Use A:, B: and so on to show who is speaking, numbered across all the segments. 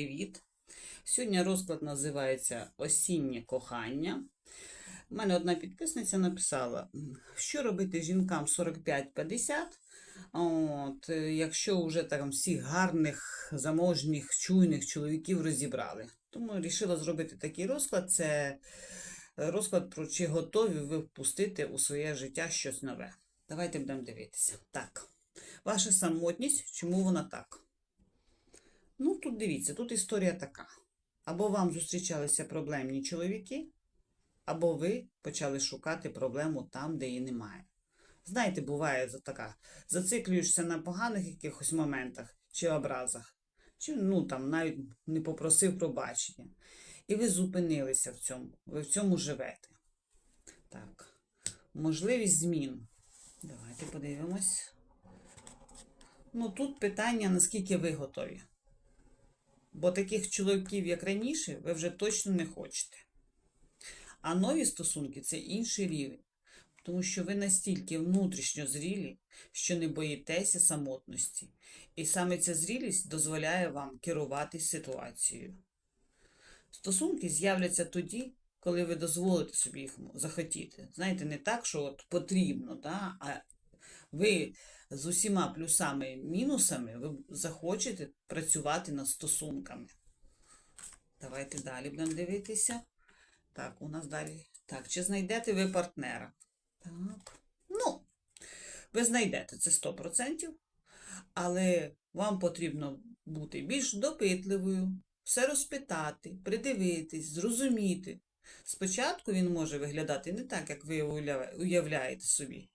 A: Привіт! Сьогодні розклад називається Осіннє кохання. У мене одна підписниця написала, що робити жінкам 45-50, от, е, якщо вже там всіх гарних, заможніх, чуйних чоловіків розібрали. Тому вирішила зробити такий розклад. Це розклад про чи готові ви впустити у своє життя щось нове. Давайте будемо дивитися. Так, ваша самотність, чому вона так? Ну, тут дивіться, тут історія така. Або вам зустрічалися проблемні чоловіки, або ви почали шукати проблему там, де її немає. Знаєте, буває така, зациклюєшся на поганих якихось моментах чи образах, чи ну там навіть не попросив пробачення. І ви зупинилися в цьому, ви в цьому живете. Так, можливість змін. Давайте подивимось. Ну, тут питання, наскільки ви готові. Бо таких чоловіків, як раніше, ви вже точно не хочете. А нові стосунки це інший рівень, тому що ви настільки внутрішньо зрілі, що не боїтеся самотності. І саме ця зрілість дозволяє вам керувати ситуацією. Стосунки з'являться тоді, коли ви дозволите собі їх захотіти. Знаєте, не так, що от потрібно, да? а ви з усіма плюсами і мінусами ви захочете працювати над стосунками. Давайте далі будемо дивитися. Так, у нас далі. Так, чи знайдете ви партнера? Так. Ну, ви знайдете це 100%, але вам потрібно бути більш допитливою, все розпитати, придивитись, зрозуміти. Спочатку він може виглядати не так, як ви уявляєте собі.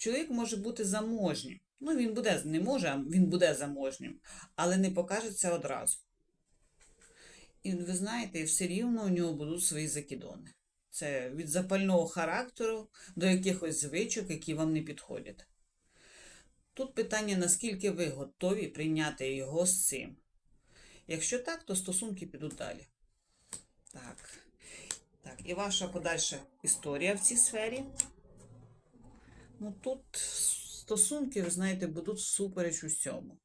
A: Чоловік може бути заможнім. Ну, він буде, не може, а він буде заможнім, але не покаже це одразу. І ви знаєте, все рівно у нього будуть свої закидони. Це від запального характеру до якихось звичок, які вам не підходять. Тут питання, наскільки ви готові прийняти його з цим. Якщо так, то стосунки підуть далі. Так. Так, і ваша подальша історія в цій сфері. Ну, тут стосунки, ви знаєте, будуть всупереч усьому.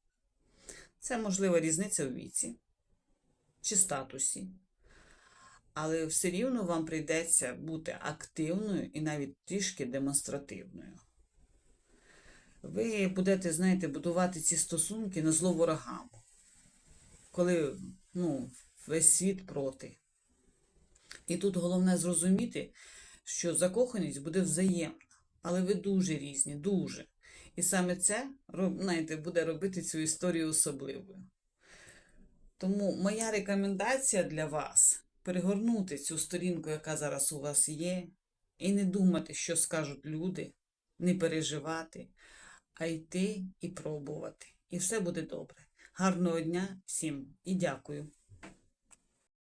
A: Це можлива різниця в віці чи статусі. Але все рівно вам прийдеться бути активною і навіть трішки демонстративною. Ви будете, знаєте, будувати ці стосунки на зло ворогам, коли ну, весь світ проти. І тут головне зрозуміти, що закоханість буде взаємна. Але ви дуже різні, дуже. І саме це знаєте, буде робити цю історію особливою. Тому моя рекомендація для вас перегорнути цю сторінку, яка зараз у вас є, і не думати, що скажуть люди, не переживати, а йти і пробувати. І все буде добре. Гарного дня всім і дякую.